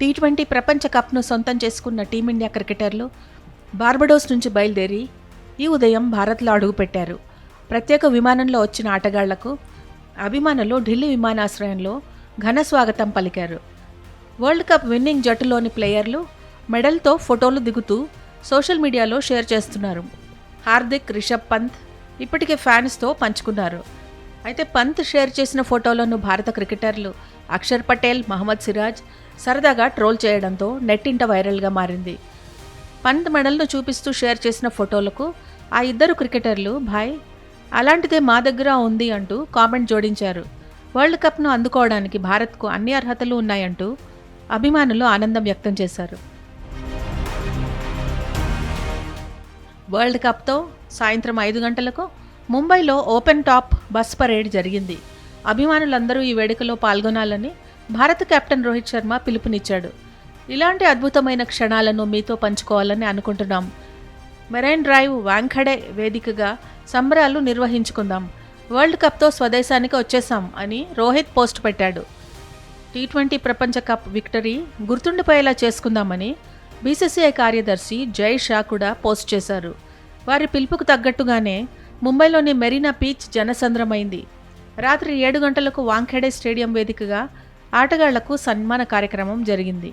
Tea twenty ప్రపంచ కప్ను సొంతం చేసుకున్న టీమిండియా క్రికెటర్లు బార్బడోస్ నుంచి బయలుదేరి ఈ ఉదయం భారత్లో అడుగుపెట్టారు. ప్రత్యేక విమానంలో వచ్చిన ఆటగాళ్ళకు అభిమానులు ఢిల్లీ విమానాశ్రయంలో ఘన స్వాగతం పలికారు. వరల్డ్ కప్ విన్నింగ్ జట్టులోని ప్లేయర్లు మెడల్తో ఫోటోలు దిగుతూ సోషల్ మీడియాలో షేర్ చేస్తున్నారు. హార్దిక్ రిషబ్ పంత్ ఇప్పటికే ఫ్యాన్స్తో పంచుకున్నారు. అయితే పంత్ షేర్ చేసిన ఫోటోలను భారత క్రికెటర్లు అక్షర్ పటేల్ మహమ్మద్ సిరాజ్ సరదాగా ట్రోల్ చేయడంతో నెట్టింట వైరల్గా మారింది. పంత్ మెడల్ను చూపిస్తూ షేర్ చేసిన ఫోటోలకు ఆ ఇద్దరు క్రికెటర్లు భాయ్ అలాంటిదే మా దగ్గర ఉంది అంటూ కామెంట్ జోడించారు. వరల్డ్ కప్ను అందుకోవడానికి భారత్కు అన్ని అర్హతలు ఉన్నాయంటూ అభిమానులు ఆనందం వ్యక్తం చేశారు. వరల్డ్ కప్తో సాయంత్రం ఐదు గంటలకు ముంబైలో ఓపెన్ టాప్ బస్ పరేడ్ జరిగింది. అభిమానులందరూ ఈ వేడుకలో పాల్గొనాలని భారత కెప్టెన్ రోహిత్ శర్మ పిలుపునిచ్చాడు. ఇలాంటి అద్భుతమైన క్షణాలను మీతో పంచుకోవాలని అనుకుంటున్నాం. మెరైన్ డ్రైవ్ వాంఖడే వేదికగా సంబరాలు నిర్వహించుకుందాం. వరల్డ్ కప్తో స్వదేశానికి వచ్చేసాం అని రోహిత్ పోస్ట్ పెట్టాడు. టీ ట్వంటీ ప్రపంచ కప్ విక్టరీ గుర్తుండిపోయేలా చేసుకుందామని బీసీసీఐ కార్యదర్శి జై షా కూడా పోస్ట్ చేశారు. వారి పిలుపుకు తగ్గట్టుగానే ముంబైలోని మెరీనా బీచ్ జనసంద్రమైంది. రాత్రి ఏడు గంటలకు వాంఖేడే స్టేడియం వేదికగా ఆటగాళ్ళకు సన్మాన కార్యక్రమం జరిగింది.